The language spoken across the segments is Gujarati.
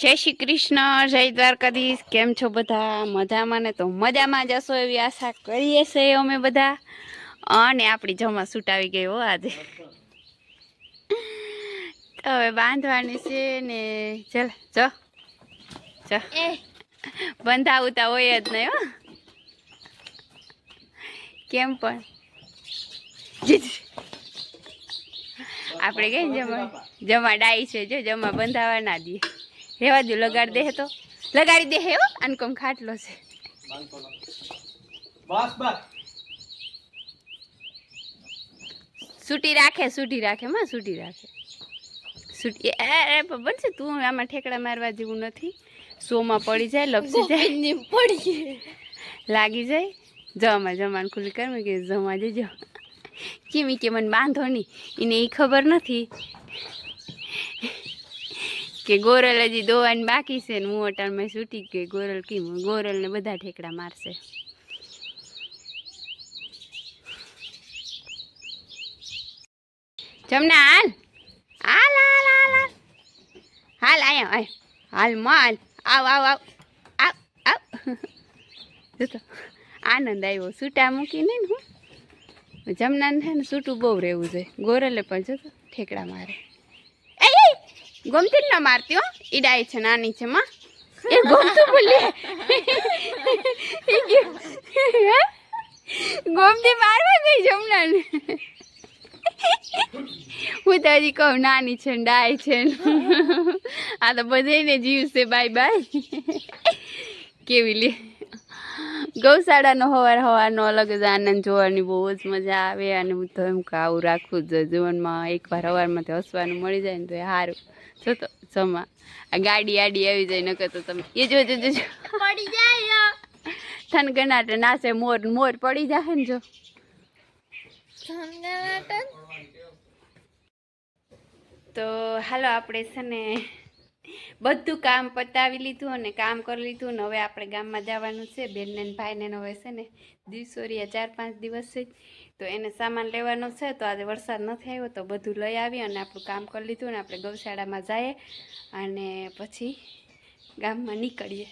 જય શ્રી કૃષ્ણ જય દ્વારકાધીશ કેમ છો બધા? મજામાં ને? તો મજામાં જશો એવી આશા કરીએ છીએ અમે બધા. અને આપણી જમા છૂટ આવી ગઈ હો આજે. તો હવે બાંધવાની છે ને ચલ જો. જો. બંધાવતા હોય જ નહીં હો. કેમ પણ? આપણે કઈ જમા જમા ડાઈ છે જો જમા બંધાવા ના દે રેવા દો લગાડી દે તો. લગાડી દે હે અને કોમ ખાટલો છે. બસ બસ. સૂટી રાખે સૂટી રાખે માં સૂટી રાખે. સૂટી એ એ પણ બનશે તું આમાં ઠેકડા મારવા જેવું નથી. સોમાં પડી જાય લપસી જાય. પડી લાગી જાય. જમા જમાને ખુલ્લી કર કે જમા જજો કેમી કે મને બાંધો નહીં. એને એ ખબર નથી. કે ગોરલ હજી દોવાની બાકી છે ને હું અટાણમાં છૂટી ગઈ. ગોરલ કેમ? ગોરલને બધા ઠેકડા મારશે. જમના, હાલ? હાલ હાલ હાલ હાલ. હાલ, આયા હાલ, માલ. આવ આવ આવ. આવ આવ. આનંદ આવ્યો. સૂટા મૂકીને હું? જમનાને છે ને સૂટું બહુ રહેવું જોઈએ. ગોરલે પણ જો ઠેકડા મારે. ગમતી ન મારતી હો. ડાય છે, નાની છે, માં. એ ગમતું બોલે. ગમતી મારવા ગઈ જમનાને હું તો કહું, નાની છે ડાય છે આ તો બધાને જીવશે, બાય બાય. કેવી લે ગૌશાળાનો હવાર હવારનો અલગ જ આનંદ જોવાની બહુ જ મજા આવે અને હું તો એમ કે આવું રાખવું જ. જીવનમાં એકવાર તો હસવાનું મળી જાય ને તો એ સારું જો તો જમા. આ ગાડી આડી આવી જાય નકર તો તમે એ જો જો જો જો. પડી જાય થનગનાટે નાસે મોર મોર પડી જાય ને જો. તો હાલો આપણે છે ને બધું કામ પતાવી લીધું અને કામ કરી લીધું ને હવે આપણે ગામમાં જવાનું છે. બેનને ભાઈને હવે છે ને દિવસોરિયા ચાર પાંચ દિવસ છે. તો એને સામાન લેવાનો છે. તો આજે વરસાદ નથી આવ્યો તો બધું લઈ આવી અને આપણું કામ કરી લીધું ને આપણે ગૌશાળામાં જઈએ અને પછી ગામમાં નીકળીએ.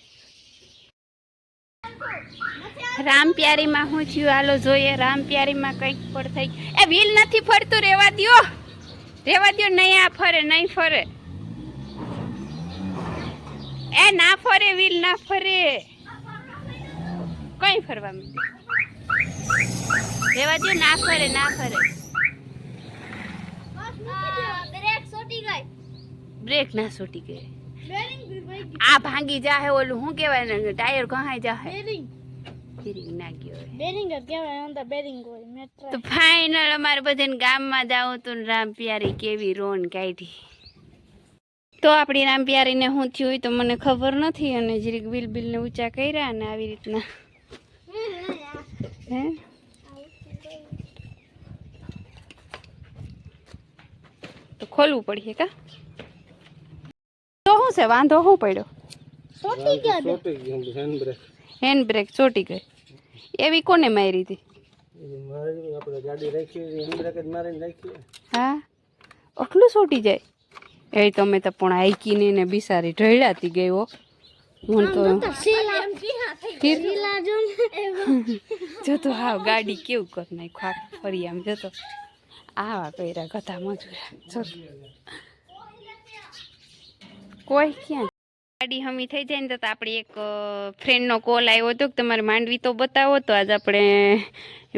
રામ પ્યારીમાં હું થયું? હાલો જોઈએ. રામ પ્યારીમાં કંઈક પણ થઈ એ વ્હીલ નથી ફરતું. રેવા દ્યો. રેવા દ્યો. નહીં આ ફરે, નહીં ફરે. એ ના ફરે વ્હીલ ના ફરે. કઈ ફરવા રેવા દ્યો ના ફરે ના ફરે. બ્રેક ના છૂટી ગઈ. આ ભાંગી જાહે ઓલું શું કહેવાય ને ટાયર ઘહાઈ જાહે. બેરિંગ. ના ગયો બેરિંગ જ કહેવાય અંદર બેરિંગ હોય મેટ્રો તો ફાઇનલ અમારે બધાને ગામમાં જાવ તું ને રામ પ્યારી કેવી રોન કાઢી. તો આપણી રામ પ્યારીને શું થયું હોય તો મને ખબર નથી અને જરીક બિલ બિલને ઊંચા કર્યા અને આવી રીતના. હે? તો ખોલવું પડશે કા? તો શું છે? વાંધો શું પડ્યો? Hand brake. ચોટી ગઈ. એવી કોને મારી હતી? મારી આપણે ગાડી રાખી હેન્ડ બ્રેક જ મારીને રાખી હા? આટલું ચોટી જાય? એ તમે તો પણ આઈકીને ને બિસારી ઢળાતી ગયો હું. તો જતો હાવ ગાડી કેવું કર નાખ્યું આખું ફરી આમ જતો આવા કર્યા ગધા મજૂરા. જતો કોઈ ક્યાં? ગાડી હમી થઈ જાય ને તો આપણે એક ફ્રેન્ડનો કોલ આવ્યો હતો કે તમારે માંડવી તો બતાવો તો આજે આપણે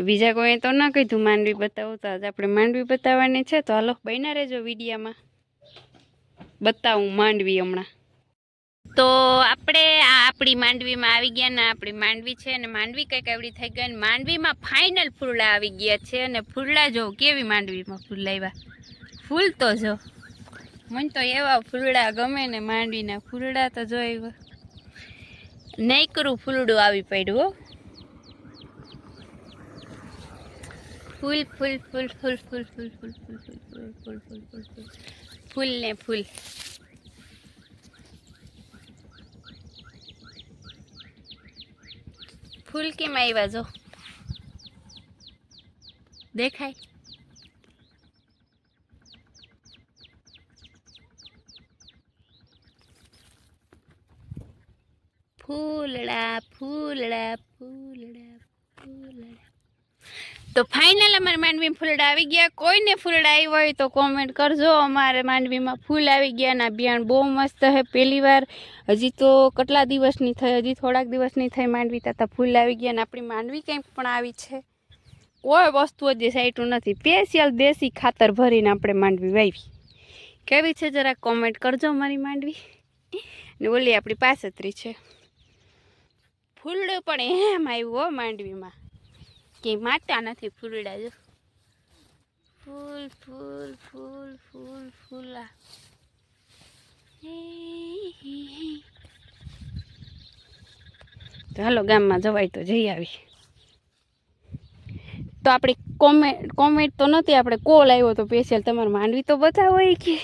બીજા કોઈએ તો ના કીધું માંડવી બતાવો તો આજે આપણે માંડવી બતાવવાની છે. તો હાલો બન્યા રહેજો વિડીયામાં. બતાવું માંડવી હમણાં તો આપણે આ આપણી માંડવીમાં આવી ગયા ને આપણી માંડવી છે અને માંડવી કંઈક એવડી થઈ ગઈ અને માંડવીમાં ફાઇનલ ફૂલડા આવી ગયા છે અને ફૂલડા જો કેવી માંડવીમાં ફૂલ લાવ્યા ફૂલ તો જો મને તો એવા ફૂલડા ગમે ને માંડવીના ફૂલડા તો જો એવા નૈકરું ફૂલડું આવી પડ્યું ફૂલ ફૂલ ફૂલ ફૂલ ફૂલ ફૂલ ફૂલ ફૂલ ફૂલ ફૂલ ફૂલ ફૂલ ફૂલ ફૂલ ને ફૂલ. ફૂલ કેમ આવ્યા જો? દેખાય. ફૂલડા ફૂલડા ફૂલડા. તો ફાઇનલ અમારે માંડવીમાં ફૂલડા આવી ગયા. કોઈને ફૂલડા આવ્યા હોય તો કોમેન્ટ કરજો. અમારે માંડવીમાં ફૂલ આવી ગયા ના બિયાણ બહુ મસ્ત હે પહેલી વાર હજી તો કેટલા દિવસની થઈ, હજી થોડાક દિવસની થઈ માંડવી તાતા ફૂલ આવી ગયા ને આપણી માંડવી કંઈક પણ આવી છે. કોઈ વસ્તુ જે સાઈટું નથી. સ્પેશિયલ દેશી ખાતર ભરીને આપણે માંડવી વાવી કેવી છે જરા કોમેન્ટ કરજો મારી માંડવી. ને ઓલી આપણી પાસતરી છે. ફૂલડું પણ એમ આવ્યું હો માંડવીમાં. કે માતા નથી, ફૂલડા જો. ફૂલ ફૂલ ફૂલ ફૂલ, ફૂલા. હાલો ગામમાં જવાય તો જઈ આવી તો આપણે કોમેન્ટ કોમેન્ટ તો નથી, આપણે કોલ આવ્યો તો સ્પેશિયલ તમારે માંડવી તો બતાવો કે.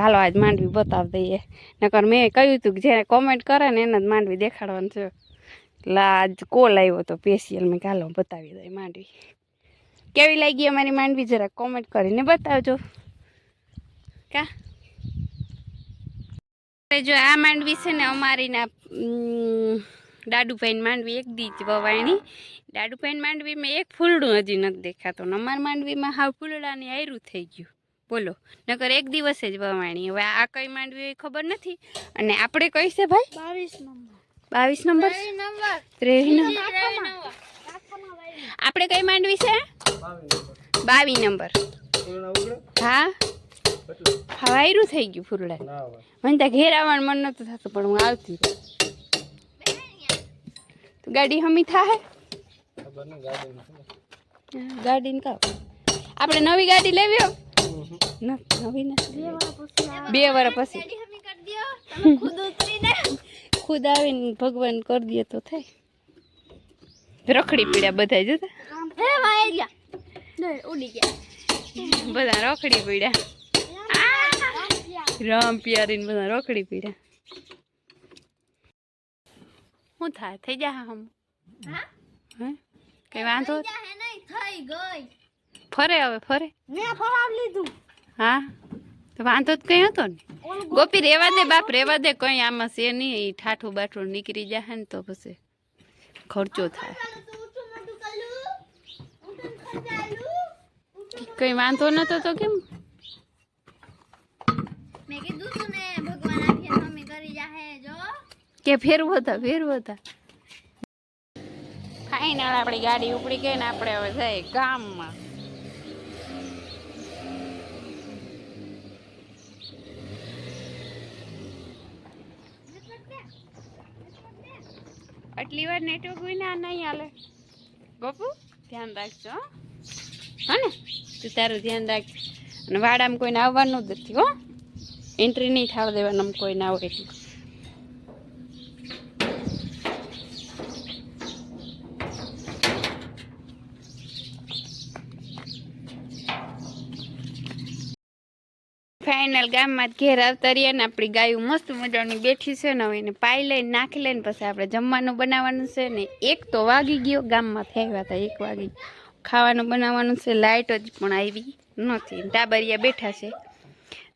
હાલો આજ માંડવી બતાવી દઈએ. નકર મેં કહ્યું હતું કે જેને કોમેન્ટ કરે ને એને જ માંડવી દેખાડવાનું છે. આજ કોલ આવ્યો તો પેશિયલ મેં કાલો બતાવી દઈએ માંડવી. કેવી લાગી અમારી માંડવી? જરા કોમેન્ટ કરીને બતાવજો. કા? જો આ માંડવી છે ને અમારીના ઉમ, માંડવી એક દી જ વવાણી દાદુભાઈની માંડવીમાં એક ફૂલડું હજી નથી દેખાતું. અમારી માંડવીમાં હાવ ફૂલડાની આયરું થઈ ગયું. બોલો નકર એક દિવસે જ વવાણી. હવે આ કઈ માંડવી ખબર નથી? અને આપણે કઈ છે ભાઈ? બાવીસ નંબર. બાવીસ નંબર? ત્રેવીસ નંબર. આપણે કઈ માંડવી છે? બાવીસ નંબર. હા? હા વાયરું થઈ ગયું ફૂલડા મને ત્યાં ઘેર આવવાનું મન નતું થતું પણ હું આવતી. તો ગાડી હમી થાય? ગાડી ને કહો આપણે નવી ગાડી લેવી હો? નવી નથી બે વર્ષ પછી હમી કરી દ્યો. તમે ખુદ આવીને ભગવાન કરી દે તો થાય. રખડી પીડ્યા બધા જોતા? હે વાઈ ગયા ઉડી ગયા. બધા રખડી પીડ્યા. રામ પ્યારીને બધા રખડી પીડ્યા. હું થાય? થઈ જા હમ. કઈ વાંધો? થઈ ગઈ. ફરે હવે ફરે. મેં ફરાવ લીધું. હા? વાંધો જ કઈ હતો ને? ગોપી રેવા દે બાપ રેવા દે કઈ આમાં છે નહીં. એ ઠાઠું બાઠું નીકળી જાય ને તો પછી ખર્ચો થાય. કઈ વાંધો નતો તો કેમ? મેં કીધું તું ને ભગવાન મમ્મી જાહે કે ફેરવો હતા ફેરવો હતા ફાઈનલ આપણી ગાડી ઉપડી ગઈ ને આપણે હવે જઈએ ગામમાં. આટલી વાર નેટવર્ક વિના નહીં હાલે. ગોપુ ધ્યાન રાખજો, હો. ને, તું તારું ધ્યાન રાખ. અને વાડામાં કોઈને આવવાનું જ નથી, હો. એન્ટ્રી નહીં થવા દેવાનું કોઈને હોય એટલે. ફાઇનલ ગામમાં જ ઘેર આવતા રહીએ ને આપણી ગાયું મસ્ત મજાની બેઠી છે ને હવે એને પાઈ લઈને નાખી લઈને પછી આપણે જમવાનું બનાવવાનું છે ને એક તો વાગી ગયો, ગામમાં આવ્યા હતા એક વાગી. ખાવાનું બનાવવાનું છે લાઇટ જ પણ આવી નથી ટાબરિયા બેઠા છે.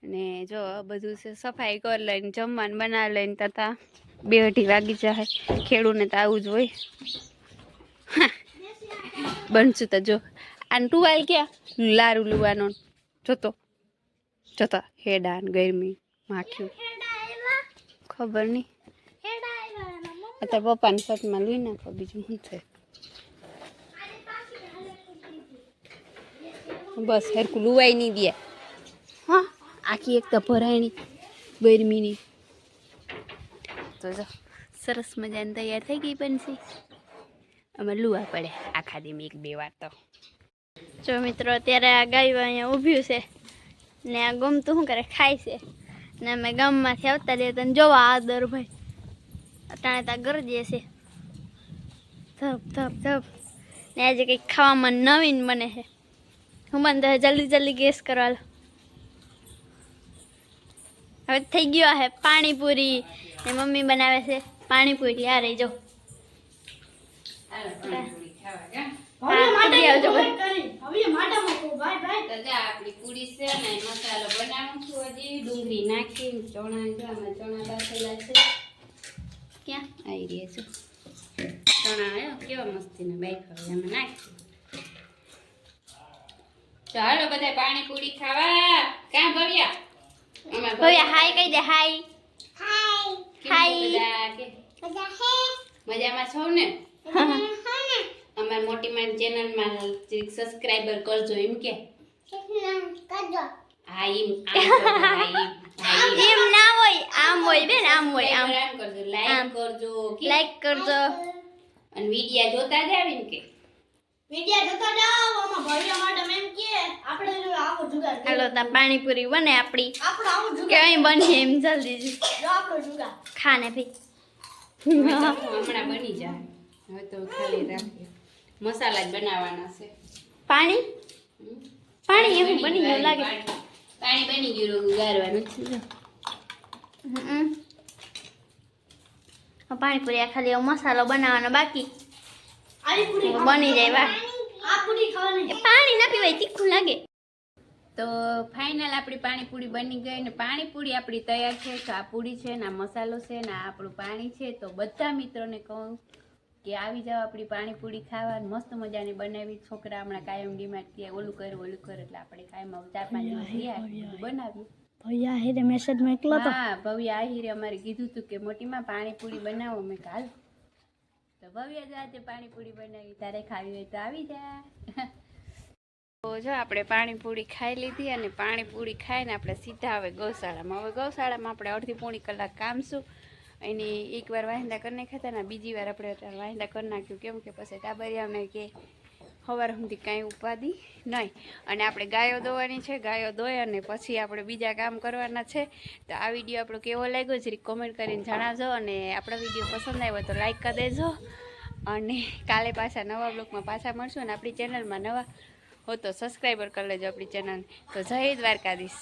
ને જો બધું છે, સફાઈ કરી લઈને, જમવાનું બનાવી લઈને તથા બે અઢી વાગી જાય. ખેડૂને તો આવું જ હોય. બનશું તો જો. આને ટુવાલ ક્યાં? લારું લુવાનો જોતો જોતા હેડા ગરમી માખ્યું. ખબર નહીં. અત્યારે પપ્પાની શર્ટમાં લઈ નાખો બીજું શું છે? બસ હરકું લુવાઈ નહીં દે. હા આખી એક તો ભરાયણી ગરમીની. તો જો સરસ મજાની તૈયાર થઈ ગઈ બનશી. અમે લુવા પડે આખા દી એક બે વાર તો. જો મિત્રો અત્યારે આ ગાયું અહીંયા ઊભ્યું છે. ને આ ગમ તો શું કરે? ખાય છે. ને અમે ગામમાંથી આવતા રહીએ તને જોવા આદર ભાઈ. અટાણે ત્યાં ગરજે છે. ધપ ધપ ધપ. ને આજે કંઈક ખાવામાં નવીન બને છે. હું મને તો જલ્દી જલ્દી ગેસ કરવા લો. હવે થઈ ગયો છે પાણીપુરી. ને મમ્મી બનાવે છે પાણીપુરી. આ રહી જો. હા આપણી પૂરી છે ને મસાલો બનાવું છું હજી. ડુંગળી નાખી ચણા જો આમાં ચણા બાફેલા છે. ક્યાં? આવી રહ્યા છું. ચણા આવ્યો? કેવા મસ્તીના બાઈક હવે એમાં નાખી. ચાલો બધા પાણીપુરી ખાવા. ક્યાં ભવ્યા? અમાર ભવ્યા હાય કહી દે હાય. કેમ હાય. મજામાં છો ને? અમાર મોટી મારી ચેનલમાં સબસ્ક્રાઇબર કરજો એમ કે? હા એમ આમ એમ. ના હોય આમ હોય બેન આમ હોય આમ. કરજો લાઈક આમ. કરજો લાઈક કરજો. અને વિડિયા જોતા જ એમ કે? વિડિયા જોતા જાઓ આમાં ભવ્ય મેડમ એમ કે આપણે આવો જુગાર હાલો તા પાણીપુરી બને આપણી. આપણો આવો જુગાર અહીં બની એમ જલ્દી જ. આપણો જુગાર. ખાને ભાઈ. હમણાં બની જાય. હવે તો ખાલી રાખીએ. મસાલા જ બનાવવાના છે. પાણી? પાણી એવું બની ગયું લાગે. પાણી. બની ગયું ગારવાનું છે જો. હમ. પાણીપુરી આ ખાલી મસાલો બનાવવાનો બાકી. બની જાય વાહ. આ પૂરી ખાવાની. એ પાણી ના પીવાય તીખું લાગે. તો ફાઇનલ આપણી પાણીપુરી બની ગઈ ને પાણીપુરી આપણી તૈયાર છે. તો આ પૂરી છે ને આ મસાલો છે ને આ આપણું પાણી છે. તો બધા મિત્રોને કહું કે આવી જાઓ આપણી પાણીપુરી ખાવા મસ્ત મજાની બનાવી. છોકરા હમણાં કાયમ કે ઓલું કર ઓલું કર એટલે આપણે કાયમ ચાર પાંચ દિવસ ગયા બનાવ્યું. ભૈયા હેરે મેસેજ મોકલો હા ભવ્યા આહિરે અમારે કીધું હતું કે મોટીમાં પાણીપુરી બનાવો. મેં કાલ તો ભવ્યા જાતે પાણીપુરી બનાવી. તારે ખાવી હોય તો આવી જા. તો જો આપણે પાણીપુરી ખાઈ લીધી અને પાણીપુરી ખાઈને આપણે સીધા હવે ગૌશાળામાં. હવે ગૌશાળામાં આપણે અડધી પોણી કલાક કામશું. એની એકવાર વાંદા કરી નાખ્યા હતા બીજી વાર આપણે વાંદા કરી નાખ્યું. કેમ કે પછી ટાબરિયાને કે સવાર સુધી કાંઈ ઉપાધિ નહીં. અને આપણે ગાયો દોવાની છે, ગાયો દોય અને પછી આપણે બીજા કામ કરવાના છે. તો આ વીડિયો આપણો કેવો લાગ્યો છે કોમેન્ટ કરીને જણાવજો અને આપણો વીડિયો પસંદ આવ્યો તો લાઈક કરી દેજો. અને કાલે પાછા નવા બ્લોગમાં પાછા મળશું અને આપણી ચેનલમાં નવા હો તો સબસ્ક્રાઈબર કરી લેજો આપણી ચેનલ તો જય દ્વારકાધીશ.